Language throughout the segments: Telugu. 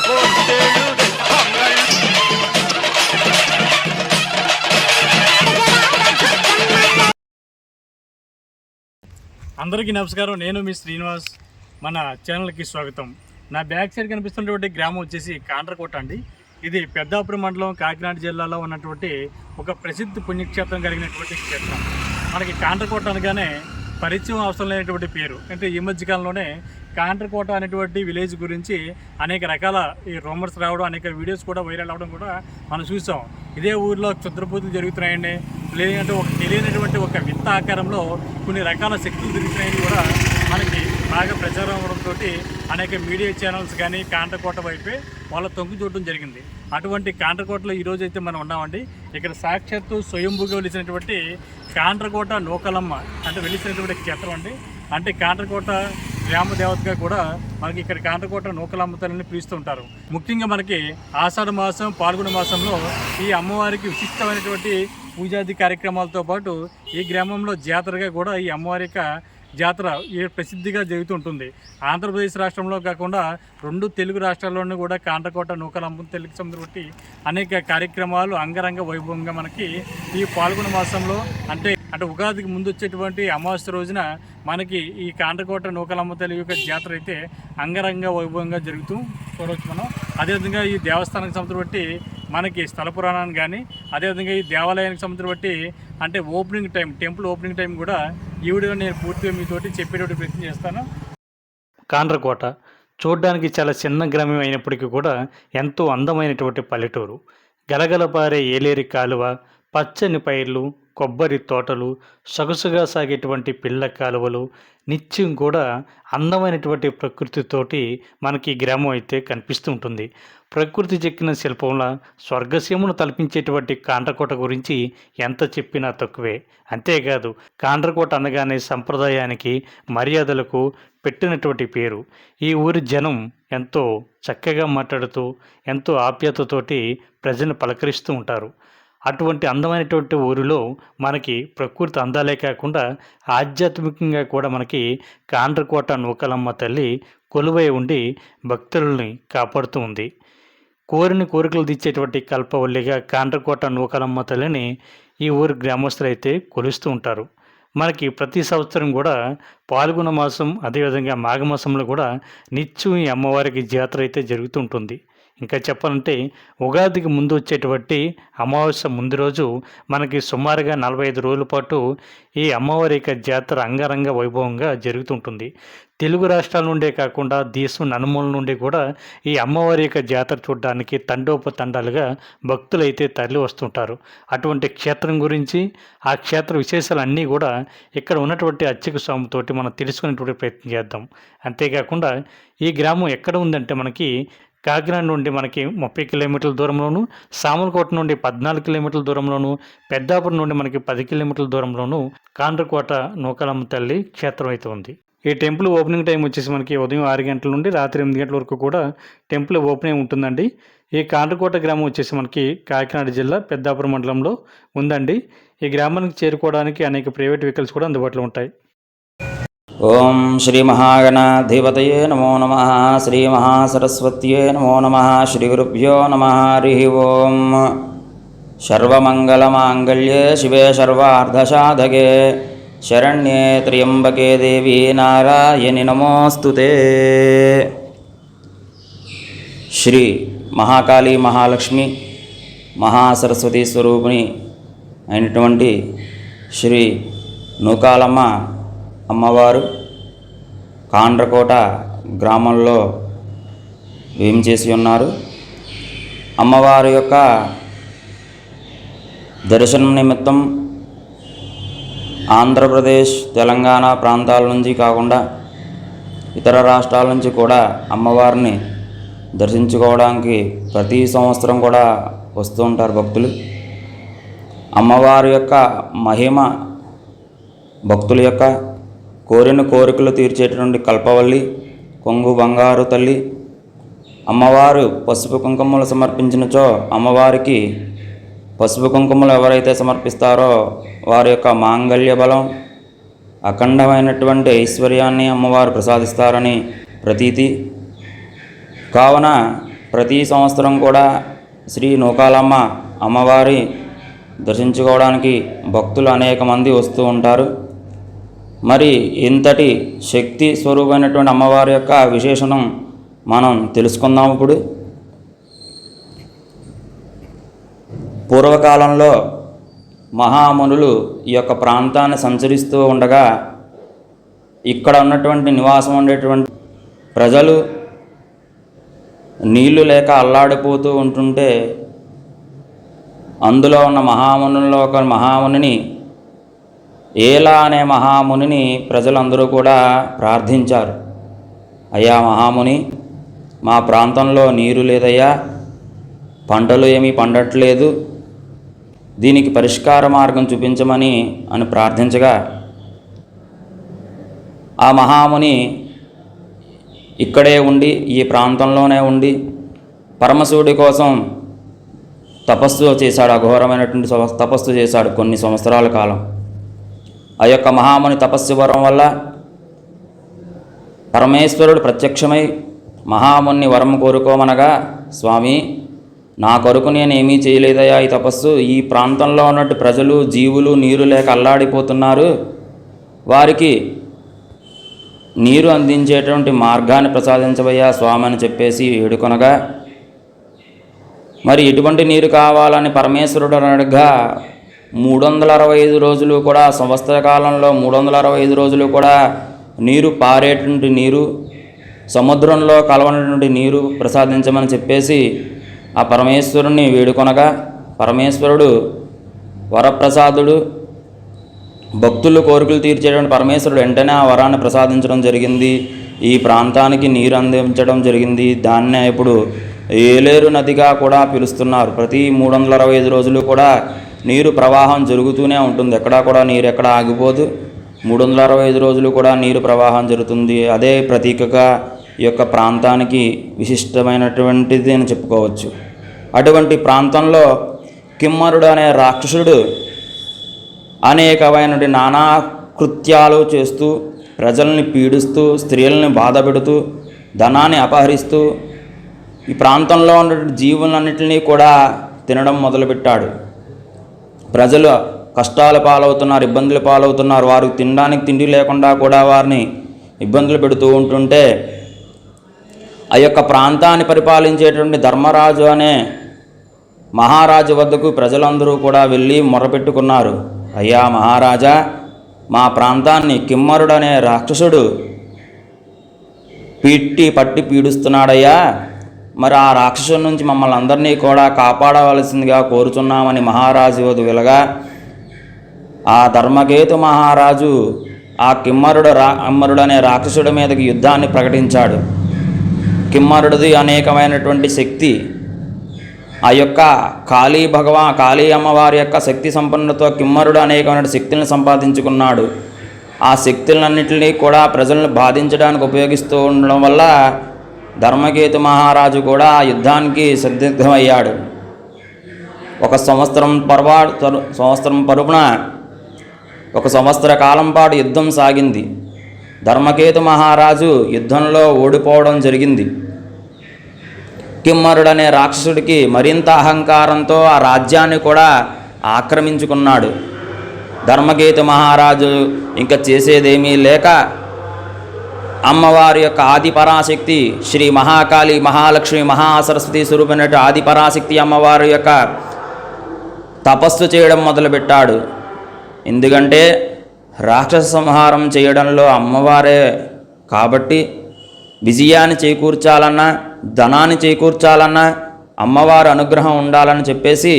అందరికీ నమస్కారం. నేను మీ శ్రీనివాస్. మన ఛానల్కి స్వాగతం. నా బ్యాక్ సైడ్ కనిపిస్తున్నటువంటి గ్రామం వచ్చేసి కాండ్రకోట అండి. ఇది పెద్దాపురం మండలం కాకినాడ జిల్లాలో ఉన్నటువంటి ఒక ప్రసిద్ధ పుణ్యక్షేత్రం కలిగినటువంటి క్షేత్రం. మనకి కాండ్రకోట అనగానే పరిచయం అవసరం లేనటువంటి పేరు. అంటే ఈ మధ్యకాలంలోనే కాంట్రకోట అనేటువంటి విలేజ్ గురించి అనేక రకాల ఈ రూమర్స్ రావడం అనేక వీడియోస్ కూడా వైరల్ అవ్వడం కూడా మనం చూసాం. ఇదే ఊర్లో క్షుద్రపూజలు జరుగుతున్నాయండి. లేదంటే ఒక తెలియనటువంటి ఒక వింత ఆకారంలో కొన్ని రకాల శక్తులు తిరుగుతున్నాయని కూడా మనకి బాగా ప్రచారం అవడంతో అనేక మీడియా ఛానల్స్ కానీ కాంట్రకోట వైపే వాళ్ళ తొంగి చూడడం జరిగింది. అటువంటి కాంట్రకోటలో ఈరోజు అయితే మనం ఉన్నామండి. ఇక్కడ సాక్షాత్తు స్వయంభూగా వెలిసినటువంటి కాంట్రకోట నూకలమ్మ అంటే వెలిసినటువంటి క్షేత్రం అండి. అంటే కాంట్రకోట గ్రామ దేవతగా కూడా మనకి ఇక్కడ కాండకోట నూకలమ్మ తల్లిని పిలుస్తూ ఉంటారు ముఖ్యంగా మనకి ఆషాఢ మాసం పాల్గొన మాసంలో ఈ అమ్మవారికి విశిష్టమైనటువంటి పూజాది కార్యక్రమాలతో పాటు ఈ గ్రామంలో జాతరగా కూడా ఈ అమ్మవారి యొక్క జాతర ఈ ప్రసిద్ధిగా జరుగుతుంటుంది. ఆంధ్రప్రదేశ్ రాష్ట్రంలో కాకుండా రెండు తెలుగు రాష్ట్రాల్లోనూ కూడా కాండకోట నూకలమ్మ తెలుగు సముద్రం అనేక కార్యక్రమాలు అంగరంగ వైభవంగా మనకి ఈ పాల్గొన మాసంలో అంటే అంటే ఉగాదికి ముందు వచ్చేటువంటి అమావాస్య రోజున మనకి ఈ కాండ్రకోట నూకలమ్మ తల్లి యొక్క జాతర అయితే అంగరంగ వైభవంగా జరుగుతూ చూడవచ్చు మనం. అదేవిధంగా ఈ దేవస్థానానికి సంబంధించి బట్టి మనకి స్థల పురాణాన్ని కానీ అదేవిధంగా ఈ దేవాలయానికి సంబంధించి బట్టి అంటే opening time temple opening time కూడా ఈ వీడియో నేను పూర్తిగా మీతోటి చెప్పేటువంటి ప్రయత్నం చేస్తాను. కాండ్రకోట చూడ్డానికి చాలా చిన్న గ్రామం అయినప్పటికీ కూడా ఎంతో అందమైనటువంటి పల్లెటూరు. గలగలపారే ఏలేరి కాలువ పచ్చని పైర్లు కొబ్బరి తోటలు సొగసుగా సాగేటువంటి పిల్ల కాలువలు నిత్యం కూడా అందమైనటువంటి ప్రకృతితోటి మనకి గ్రామం అయితే కనిపిస్తూ ఉంటుంది ప్రకృతి చెక్కిన శిల్పంలా స్వర్గసీమను తలపించేటువంటి కాండ్రకోట గురించి ఎంత చెప్పినా తక్కువే. అంతేకాదు కాండ్రకోట అనగానే సంప్రదాయానికి మర్యాదలకు పెట్టినటువంటి పేరు. ఈ ఊరి జనం ఎంతో చక్కగా మాట్లాడుతూ ఎంతో ఆప్యాయతతోటి ప్రజలను పలకరిస్తూ ఉంటారు. అటువంటి అందమైనటువంటి ఊరిలో మనకి ప్రకృతి అందాలే కాకుండా ఆధ్యాత్మికంగా కూడా మనకి కాండ్రకోట నూకలమ్మ తల్లి కొలువై ఉండి భక్తులని కాపాడుతూ ఉంది. కోరిన కోరికలు తెచ్చేటువంటి కల్పవల్లిగా కాండ్రకోట నూకలమ్మ తల్లిని ఈ ఊరి గ్రామస్తులైతే కొలుస్తూ ఉంటారు. మనకి ప్రతి సంవత్సరం కూడా పాల్గొన మాసం అదేవిధంగా మాఘమాసంలో కూడా నిత్యం ఈ అమ్మవారికి జాతర అయితే జరుగుతుంటుంది ఇంకా చెప్పాలంటే ఉగాదికి ముందు వచ్చేటువంటి అమావాస్య ముందు రోజు మనకి సుమారుగా నలభై ఐదు రోజుల పాటు ఈ అమ్మవారి యొక్క జాతర అంగరంగ వైభవంగా జరుగుతుంటుంది. తెలుగు రాష్ట్రాల నుండే కాకుండా దేశం నలుమూల నుండి కూడా ఈ అమ్మవారి యొక్క జాతర చూడడానికి తండోపతండాలుగా భక్తులైతే తరలి వస్తుంటారు. అటువంటి క్షేత్రం గురించి ఆ క్షేత్ర విశేషాలు అన్నీ కూడా ఇక్కడ ఉన్నటువంటి అర్చక స్వామితోటి మనం తెలుసుకునేటువంటి ప్రయత్నం చేద్దాం. అంతేకాకుండా ఈ గ్రామం ఎక్కడ ఉందంటే మనకి కాకినాడ నుండి మనకి ముప్పై కిలోమీటర్ల దూరంలోను సామలకోట నుండి పద్నాలుగు కిలోమీటర్ల దూరంలోను పెద్దాపురం నుండి మనకి పది కిలోమీటర్ల దూరంలోను కాండ్రకోట నూకలమ్మ తల్లి క్షేత్రం అయితే ఉంది. ఈ టెంపుల్ ఓపెనింగ్ టైం వచ్చేసి మనకి ఉదయం ఆరు గంటల నుండి రాత్రి ఎనిమిది గంటల వరకు కూడా టెంపుల్ ఓపెనింగ్ ఉంటుందండి. ఈ కాండ్రకోట గ్రామం వచ్చేసి మనకి కాకినాడ జిల్లా పెద్దాపురం మండలంలో ఉందండి. ఈ గ్రామానికి చేరుకోవడానికి అనేక ప్రైవేట్ వెహికల్స్ కూడా అందుబాటులో ఉంటాయి. ఓం శ్రీ మహాగణాధిపతయే నమో నమ శ్రీ మహాసరస్వత్యే నమో నమ శ్రీ గురుభ్యో నమ హరి ఓం. సర్వమంగళమాంగళ్యే శివే సర్వార్ధసాధకే. శరణ్యే త్ర్యంబకే దేవి నారాయణి నమోస్తుతే శ్రీ మహాకాళీ మహాలక్ష్మి మహాసరస్వతి స్వరూపిణి అయినటువంటి శ్రీ నూకాలమ్మ అమ్మవారు కాండ్రకోట గ్రామంలో వేంచేసి ఉన్నారు. అమ్మవారి యొక్క దర్శనం నిమిత్తం ఆంధ్రప్రదేశ్ తెలంగాణ ప్రాంతాల నుంచి కాకుండా ఇతర రాష్ట్రాల నుంచి కూడా అమ్మవారిని దర్శించుకోవడానికి ప్రతి సంవత్సరం కూడా వస్తూ ఉంటారు భక్తులు. అమ్మవారి యొక్క మహిమ భక్తుల యొక్క కోరిన కోరికలు తీర్చేటువంటి కల్పవల్లి కొంగు బంగారు తల్లి అమ్మవారు పసుపు కుంకుమలు సమర్పించినచో అమ్మవారికి పసుపు కుంకుమలు ఎవరైతే సమర్పిస్తారో వారి యొక్క మాంగళ్య బలం అఖండమైనటువంటి ఐశ్వర్యాన్ని అమ్మవారు ప్రసాదిస్తారని ప్రతీతి. కావున ప్రతి సంవత్సరం కూడా శ్రీ నూకాలమ్మ అమ్మవారి దర్శించుకోవడానికి భక్తులు అనేక మంది వస్తూ ఉంటారు. మరి ఇంతటి శక్తి స్వరూపమైనటువంటి అమ్మవారి యొక్క విశేషణం మనం తెలుసుకుందాం ఇప్పుడు. పూర్వకాలంలో మహామునులు ఈ యొక్క ప్రాంతాన్ని సంచరిస్తూ ఉండగా ఇక్కడ ఉన్నటువంటి నివాసం ఉండేటువంటి ప్రజలు నీళ్ళు లేక అల్లాడిపోతూ ఉంటుంటే అందులో ఉన్న మహామునుల్లో ఒక మహామునిని ఏలా అనే మహామునిని ప్రజలందరూ కూడా ప్రార్థించారు. అయ్యా మహాముని మా ప్రాంతంలో నీరు లేదయ్యా పంటలు ఏమీ పండట్లేదు దీనికి పరిష్కార మార్గం చూపించమని అని ప్రార్థించగా ఆ మహాముని ఇక్కడే ఉండి ఈ ప్రాంతంలోనే ఉండి పరమశివుడి కోసం తపస్సు చేశాడు అఘోరమైనటువంటి తపస్సు చేశాడు కొన్ని సంవత్సరాల కాలం. ఆ యొక్క మహాముని తపస్సు వరం వల్ల పరమేశ్వరుడు ప్రత్యక్షమై మహాముని వరం కోరుకోమనగా స్వామి నా కొరకు నేను ఏమీ చేయలేదయా ఈ తపస్సు. ఈ ప్రాంతంలో ఉన్నట్టు ప్రజలు జీవులు నీరు లేక అల్లాడిపోతున్నారు. వారికి నీరు అందించేటువంటి మార్గాన్ని ప్రసాదించవయ్యా స్వామి అని చెప్పేసి వేడుకొనగా మరి ఎటువంటి నీరు కావాలని పరమేశ్వరుడు అనగా మూడు వందల అరవై ఐదు రోజులు కూడా సంవత్సర కాలంలో మూడు వందల అరవై ఐదు రోజులు కూడా నీరు పారేటువంటి నీరు సముద్రంలో కలవనటువంటి నీరు ప్రసాదించమని చెప్పేసి ఆ పరమేశ్వరుణ్ణి వేడుకొనగా పరమేశ్వరుడు వరప్రసాదుడు భక్తులు కోరికలు తీర్చేటువంటి పరమేశ్వరుడు వెంటనే ఆ వరాన్ని ప్రసాదించడం జరిగింది. ఈ ప్రాంతానికి నీరు అందించడం జరిగింది. దాన్నే ఇప్పుడు ఏలేరు నదిగా కూడా పిలుస్తున్నారు. ప్రతి మూడు వందల అరవై ఐదు రోజులు కూడా నీరు ప్రవాహం జరుగుతూనే ఉంటుంది. ఎక్కడా కూడా నీరు ఎక్కడ ఆగిపోదు. మూడు వందల అరవై ఐదు రోజులు కూడా నీరు ప్రవాహం జరుగుతుంది. అదే ప్రతీకగా ఈ యొక్క ప్రాంతానికి విశిష్టమైనటువంటిది అని చెప్పుకోవచ్చు. అటువంటి ప్రాంతంలో కిమ్మరుడు అనే రాక్షసుడు అనేకమైన నానా కృత్యాలు చేస్తూ ప్రజల్ని పీడిస్తూ స్త్రీలని బాధ పెడుతూ ధనాన్ని అపహరిస్తూ ఈ ప్రాంతంలో ఉన్నటువంటి జీవులన్నింటినీ కూడా తినడం మొదలుపెట్టాడు. ప్రజలు కష్టాల పాలవుతున్నారు ఇబ్బందులు పాలవుతున్నారు. వారికి తినడానికి తిండి లేకుండా కూడా వారిని ఇబ్బందులు పెడుతూ ఉంటుంటే ఆ యొక్క ప్రాంతాన్ని పరిపాలించేటువంటి ధర్మరాజు అనే మహారాజు వద్దకు ప్రజలందరూ కూడా వెళ్ళి మొరపెట్టుకున్నారు. అయ్యా మహారాజా మా ప్రాంతాన్ని కిమ్మరుడనే రాక్షసుడు పిట్టి పట్టి పీడిస్తున్నాడయ్యా. మరి ఆ రాక్షసుడి నుంచి మమ్మల్ని అందరినీ కూడా కాపాడవలసిందిగా కోరుచున్నామని మహారాజు వద్ద విలగా ఆ ధర్మకేతు మహారాజు ఆ కిమ్మరుడు రా అమ్మరుడు అనే రాక్షసుడి మీదకి యుద్ధాన్ని ప్రకటించాడు. కిమ్మరుడిది అనేకమైనటువంటి శక్తి. ఆ యొక్క కాళీ భగవా కాళీ అమ్మవారి యొక్క శక్తి సంపన్నతో కిమ్మరుడు అనేకమైన శక్తులను సంపాదించుకున్నాడు. ఆ శక్తులన్నింటినీ కూడా ప్రజలను బాధించడానికి ఉపయోగిస్తూ ఉండడం వల్ల ధర్మకేతు మహారాజు కూడా ఆ యుద్ధానికి సందిగ్ధమయ్యాడు ఒక సంవత్సరం పర్వా తరు- సంవత్సరం పరుపున ఒక సంవత్సర కాలం పాటు యుద్ధం సాగింది. ధర్మకేతు మహారాజు యుద్ధంలో ఓడిపోవడం జరిగింది. కిమ్మరుడనే రాక్షసుడికి మరింత అహంకారంతో ఆ రాజ్యాన్ని కూడా ఆక్రమించుకున్నాడు. ధర్మకేతు మహారాజు ఇంకా చేసేదేమీ లేక అమ్మవారి యొక్క ఆదిపరాశక్తి శ్రీ మహాకాళి మహాలక్ష్మి మహాసరస్వతి స్వరూపమైనటువంటి ఆదిపరాశక్తి అమ్మవారి యొక్క తపస్సు చేయడం మొదలుపెట్టాడు. ఎందుకంటే రాక్షస సంహారం చేయడంలో అమ్మవారే కాబట్టి విజయాన్ని చేకూర్చాలన్నా ధనాన్ని చేకూర్చాలన్నా అమ్మవారు అనుగ్రహం ఉండాలని చెప్పేసి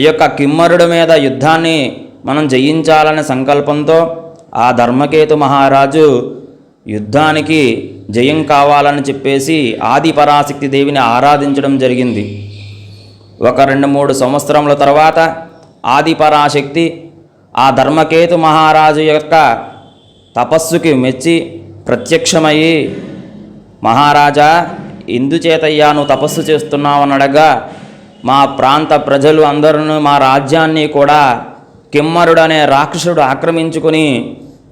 ఈ యొక్క కిమ్మరుడి మీద యుద్ధాన్ని మనం జయించాలనే సంకల్పంతో ఆ ధర్మకేతు మహారాజు యుద్ధానికి జయం కావాలని చెప్పేసి ఆది పరాశక్తి దేవిని ఆరాధించడం జరిగింది. ఒక రెండు మూడు సంవత్సరముల తర్వాత ఆది పరాశక్తి ఆ ధర్మకేతు మహారాజు యొక్క తపస్సుకి మెచ్చి ప్రత్యక్షమయ్యి మహారాజా ఎందుచేతయ్యా నువ్వు తపస్సు చేస్తున్నావని అడగా మా ప్రాంత ప్రజలు అందరూ మా రాజ్యాన్ని కూడా కిమ్మరుడనే రాక్షసుడు ఆక్రమించుకుని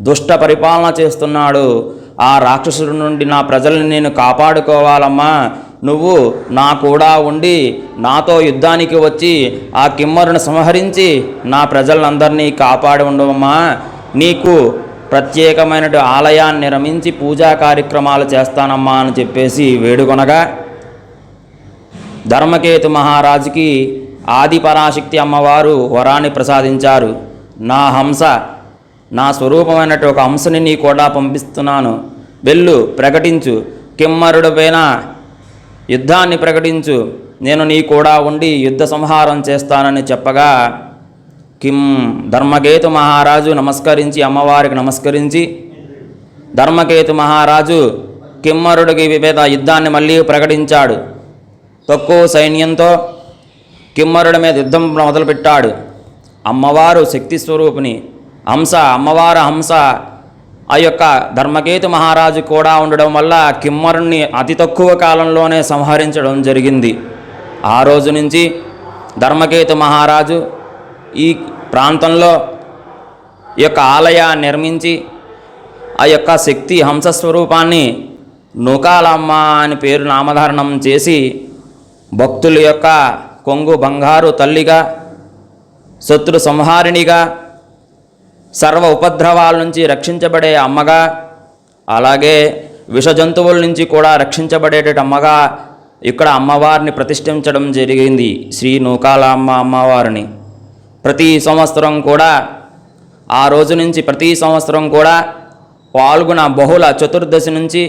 దుష్ట పరిపాలన చేస్తున్నాడు. ఆ రాక్షసుడి నుండి నా ప్రజల్ని నేను కాపాడుకోవాలమ్మా. నువ్వు నా కూడా ఉండి నాతో యుద్ధానికి వచ్చి ఆ కిమ్మరును సంహరించి నా ప్రజలందరినీ కాపాడి ఉండవమ్మా. నీకు ప్రత్యేకమైన ఆలయాన్ని నిర్మించి పూజా కార్యక్రమాలు చేస్తానమ్మా అని చెప్పేసి వేడుకొనగా ధర్మకేతు మహారాజుకి ఆది పరాశక్తి అమ్మవారు వరాన్ని ప్రసాదించారు. నా హంస నా స్వరూపమైనటువంటి ఒక అంశని నీ కూడా పంపిస్తున్నాను. వెళ్ళు ప్రకటించు. కిమ్మరుడిపైన యుద్ధాన్ని ప్రకటించు. నేను నీ కూడా ఉండి యుద్ధ సంహారం చేస్తానని చెప్పగా కిం ధర్మకేతు మహారాజు నమస్కరించి అమ్మవారికి నమస్కరించి ధర్మకేతు మహారాజు కిమ్మరుడికి విభేద యుద్ధాన్ని మళ్ళీ ప్రకటించాడు. తక్కువ సైన్యంతో కిమ్మరుడి మీద యుద్ధం మొదలుపెట్టాడు. అమ్మవారు శక్తి స్వరూపిణి. హంస అమ్మవారు హంస ఆ యొక్క ధర్మకేతు మహారాజు కూడా ఉండడం వల్ల కిమ్మరుణ్ణి అతి తక్కువ కాలంలోనే సంహరించడం జరిగింది. ఆ రోజు నుంచి ధర్మకేతు మహారాజు ఈ ప్రాంతంలో ఈ యొక్క ఆలయాన్ని నిర్మించి ఆ యొక్క శక్తి హంస స్వరూపాన్ని నూకాలమ్మ అని పేరు నామధారణం చేసి భక్తుల యొక్క కొంగు బంగారు తల్లిగా శత్రు సంహారిణిగా సర్వ ఉపద్రవాల నుంచి రక్షించబడే అమ్మగా అలాగే విష జంతువుల నుంచి కూడా రక్షించబడేట అమ్మగా ఇక్కడ అమ్మవారిని ప్రతిష్ఠించడం జరిగింది శ్రీ నూకాలమ్మ అమ్మవారిని. ప్రతి సంవత్సరం కూడా ఆ రోజు నుంచి ప్రతి సంవత్సరం కూడా పాల్గొన బహుళ చతుర్దశి నుంచి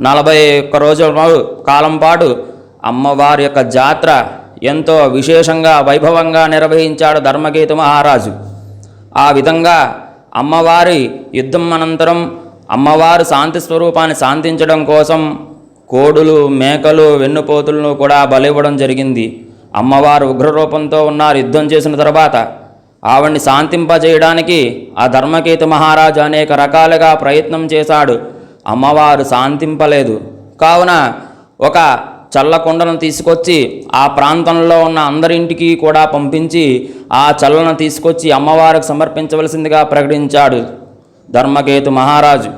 నలభై ఒక్క రోజుల కాలం పాటు అమ్మవారి యొక్క జాతర ఎంతో విశేషంగా వైభవంగా నిర్వహించాడు ధర్మగీత మహారాజు. ఆ విధంగా అమ్మవారి యుద్ధం అనంతరం అమ్మవారు శాంతి స్వరూపాన్ని శాంతించడం కోసం కోడులు మేకలు వెన్నుపోతులను కూడా బలివ్వడం జరిగింది. అమ్మవారు ఉగ్రరూపంతో ఉన్నారు. యుద్ధం చేసిన తర్వాత ఆవిడ్ని శాంతింపజేయడానికి ఆ ధర్మకేతు మహారాజు అనేక రకాలుగా ప్రయత్నం చేశాడు. అమ్మవారు శాంతింపలేదు. కావున ఒక చల్లకుండను తీసుకొచ్చి ఆ ప్రాంతంలో ఉన్న అందరింటికి కూడా పంపించి ఆ చల్లను తీసుకొచ్చి అమ్మవారికి సమర్పించవలసిందిగా ప్రకటించాడు ధర్మకేతు మహారాజు.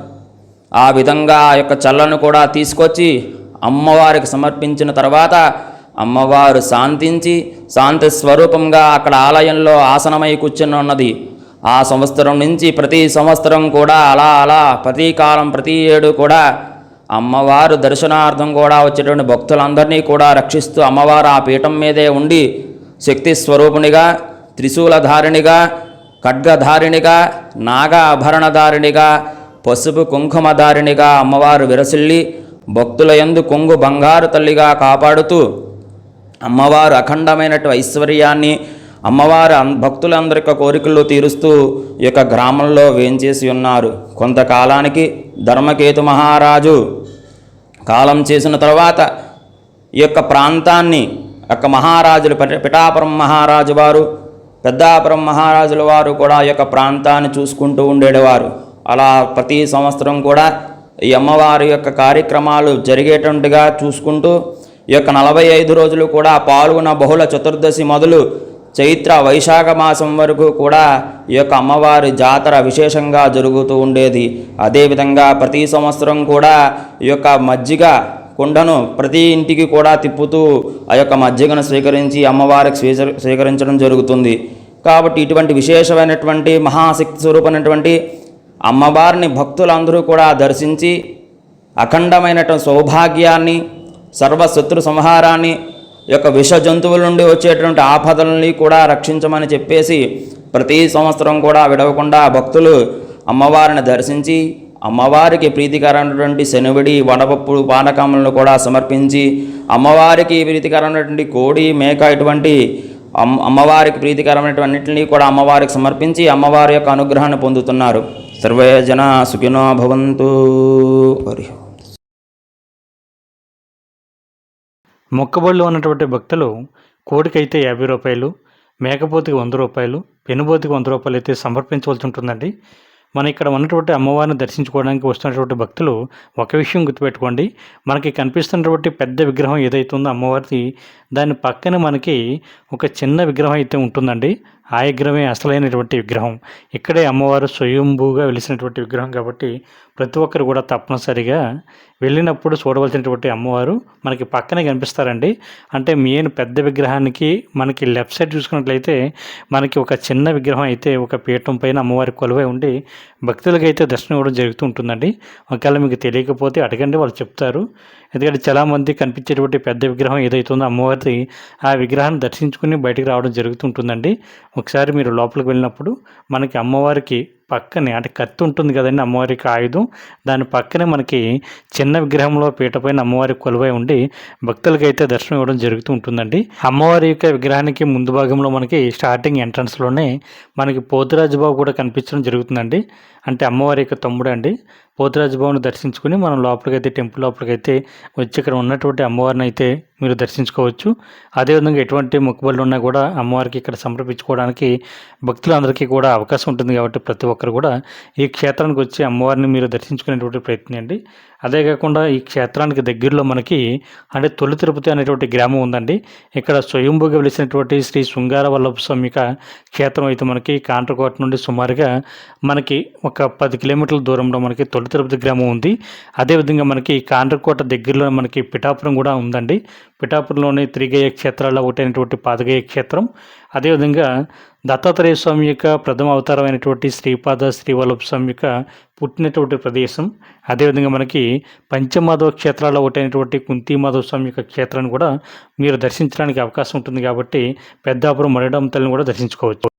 ఆ విధంగా ఆ యొక్క చల్లను కూడా తీసుకొచ్చి అమ్మవారికి సమర్పించిన తర్వాత అమ్మవారు శాంతించి శాంతి స్వరూపంగా అక్కడ ఆలయంలో ఆసనమై కూర్చుని ఉన్నది. ఆ సంవత్సరం నుంచి ప్రతి సంవత్సరం కూడా అలా అలా ప్రతి కాలం ప్రతి ఏడు కూడా అమ్మవారు దర్శనార్థం కూడా వచ్చేటువంటి భక్తులందరినీ కూడా రక్షిస్తూ అమ్మవారు ఆ పీఠం మీదే ఉండి శక్తి స్వరూపునిగా త్రిశూలధారిణిగా ఖడ్గధారిణిగా నాగ ఆభరణధారిణిగా పసుపు కుంకుమధారిణిగా అమ్మవారు విరసిల్లి భక్తుల యందు కొంగు బంగారు తల్లిగా కాపాడుతూ అమ్మవారు అఖండమైనటువంటి ఐశ్వర్యాన్ని అమ్మవారు భక్తులందరి యొక్క కోరికలు తీరుస్తూ ఈ యొక్క గ్రామంలో వేంచేసి ఉన్నారు. కొంతకాలానికి ధర్మకేతు మహారాజు కాలం చేసిన తర్వాత ఈ యొక్క ప్రాంతాన్ని యొక్క మహారాజులు పిఠాపురం మహారాజు వారు పెద్దాపురం మహారాజుల వారు కూడా ఈ యొక్క ప్రాంతాన్ని చూసుకుంటూ ఉండేవారు. అలా ప్రతి సంవత్సరం కూడా ఈ అమ్మవారి యొక్క కార్యక్రమాలు జరిగేటట్టుగా చూసుకుంటూ ఈ యొక్క నలభై ఐదు రోజులు కూడా పాల్గొన్న బహుళ చతుర్దశి మొదలు చైత్ర వైశాఖ మాసం వరకు కూడా ఈ యొక్క అమ్మవారి జాతర విశేషంగా జరుగుతూ ఉండేది. అదేవిధంగా ప్రతి సంవత్సరం కూడా ఈ యొక్క మజ్జిగ కుండను ప్రతి ఇంటికి కూడా తిప్పుతూ ఆ యొక్క మజ్జిగను స్వీకరించి అమ్మవారికి స్వీకరి స్వీకరించడం జరుగుతుంది. కాబట్టి ఇటువంటి విశేషమైనటువంటి మహాశక్తి స్వరూపమైనటువంటి అమ్మవారిని భక్తులందరూ కూడా దర్శించి అఖండమైనటువంటి సౌభాగ్యాన్ని సర్వశత్రు సంహారాన్ని యొక్క విష జంతువుల నుండి వచ్చేటువంటి ఆపదలని కూడా రక్షించమని చెప్పేసి ప్రతి సంవత్సరం కూడా విడవకుండా భక్తులు అమ్మవారిని దర్శించి అమ్మవారికి ప్రీతికరమైనటువంటి శనివిడి వడపప్పు పానకములను కూడా సమర్పించి అమ్మవారికి ప్రీతికరమైనటువంటి కోడి మేక ఇటువంటి అమ్మవారికి అమ్మవారికి అన్నింటినీ కూడా అమ్మవారికి సమర్పించి అమ్మవారి యొక్క అనుగ్రహాన్ని పొందుతున్నారు. సర్వే జన సుఖినో భవంతు. హరి. ఓం. మొక్కబళ్ళు ఉన్నటువంటి భక్తులు కోడికైతే యాభై రూపాయలు మేకపోతికి వంద రూపాయలు పెనుబోతికి వంద రూపాయలు అయితే సమర్పించవలసి ఉంటుందండి మన ఇక్కడ ఉన్నటువంటి అమ్మవారిని దర్శించుకోవడానికి వస్తున్నటువంటి భక్తులు ఒక విషయం గుర్తుపెట్టుకోండి మనకి కనిపిస్తున్నటువంటి పెద్ద విగ్రహం ఏదైతే ఉందో అమ్మవారిది దాని పక్కన మనకి ఒక చిన్న విగ్రహం అయితే ఉంటుందండి ఆ విగ్రహమే అసలైనటువంటి విగ్రహం. ఇక్కడే అమ్మవారు స్వయంభూగా వెలిసినటువంటి విగ్రహం కాబట్టి ప్రతి ఒక్కరు కూడా తప్పనిసరిగా వెళ్ళినప్పుడు చూడవలసినటువంటి అమ్మవారు మనకి పక్కనే కనిపిస్తారండి. అంటే మెయిన్ పెద్ద విగ్రహానికి మనకి లెఫ్ట్ సైడ్ చూసుకున్నట్లయితే మనకి ఒక చిన్న విగ్రహం అయితే ఒక పీఠం పైన అమ్మవారి కొలువై ఉండి భక్తులకి అయితే దర్శనం ఇవ్వడం జరుగుతూ ఉంటుందండి. ఒకవేళ మీకు తెలియకపోతే అడగండి వాళ్ళు చెప్తారు. ఎందుకంటే చాలామంది కనిపించేటువంటి పెద్ద విగ్రహం ఏదైతుందో అమ్మవారిది ఆ విగ్రహాన్ని దర్శించుకుని బయటకు రావడం జరుగుతుంటుందండి ఒకసారి మీరు లోపలికి వెళ్ళినప్పుడు మనకి అమ్మవారికి పక్కనే అంటే కత్తి ఉంటుంది కదండి అమ్మవారికి ఆయుధం దాని పక్కనే మనకి చిన్న విగ్రహంలో పీటపైన అమ్మవారి కొలువై ఉండి భక్తులకి అయితే దర్శనం ఇవ్వడం జరుగుతూ ఉంటుందండి. అమ్మవారి యొక్క విగ్రహానికి ముందు భాగంలో మనకి స్టార్టింగ్ ఎంట్రన్స్లోనే మనకి పోతురాజు బాబు కూడా కనిపించడం జరుగుతుందండి. అంటే అమ్మవారి యొక్క తమ్ముడు అండి పోతురాజు భవన్ దర్శించుకుని మనం లోపలికైతే టెంపుల్ లోపలికైతే వచ్చి ఇక్కడ ఉన్నటువంటి అమ్మవారిని అయితే మీరు దర్శించుకోవచ్చు. అదేవిధంగా ఎటువంటి మొక్కుబళ్ళు ఉన్నా కూడా అమ్మవారికి ఇక్కడ సమర్పించుకోవడానికి భక్తులందరికీ కూడా అవకాశం ఉంటుంది కాబట్టి ప్రతి ఒక్కరు కూడా ఈ క్షేత్రానికి వచ్చి అమ్మవారిని మీరు దర్శించుకునేటువంటి ప్రయత్నం అండి అదే కాకుండా ఈ క్షేత్రానికి దగ్గరలో మనకి అంటే తొలి తిరుపతి అనేటువంటి గ్రామం ఉందండి. ఇక్కడ స్వయంభూగా వెలిసినటువంటి శ్రీ శృంగార వల్లభ స్వామి క్షేత్రం అయితే మనకి కాంట్రకోట నుండి సుమారుగా మనకి ఒక పది కిలోమీటర్ల దూరంలో మనకి తొలి తిరుపతి గ్రామం ఉంది. అదేవిధంగా మనకి కాండ్రకోట దగ్గరలో మనకి పిఠాపురం కూడా ఉందండి. పిఠాపురంలోని త్రిగయ క్షేత్రాల్లో ఒకటైనటువంటి పాదగయ క్షేత్రం. అదేవిధంగా దత్తాత్రేయ స్వామి యొక్క ప్రథమ అవతారమైనటువంటి శ్రీపాద శ్రీవల్లభ స్వామి యొక్క పుట్టినటువంటి ప్రదేశం. అదేవిధంగా మనకి పంచమాధవ క్షేత్రాల్లో ఒకటైనటువంటి కుంతిమాధవ స్వామి యొక్క క్షేత్రాన్ని కూడా మీరు దర్శించడానికి అవకాశం ఉంటుంది కాబట్టి పెద్దాపురం మరిడం తల్లిని కూడా దర్శించుకోవచ్చు.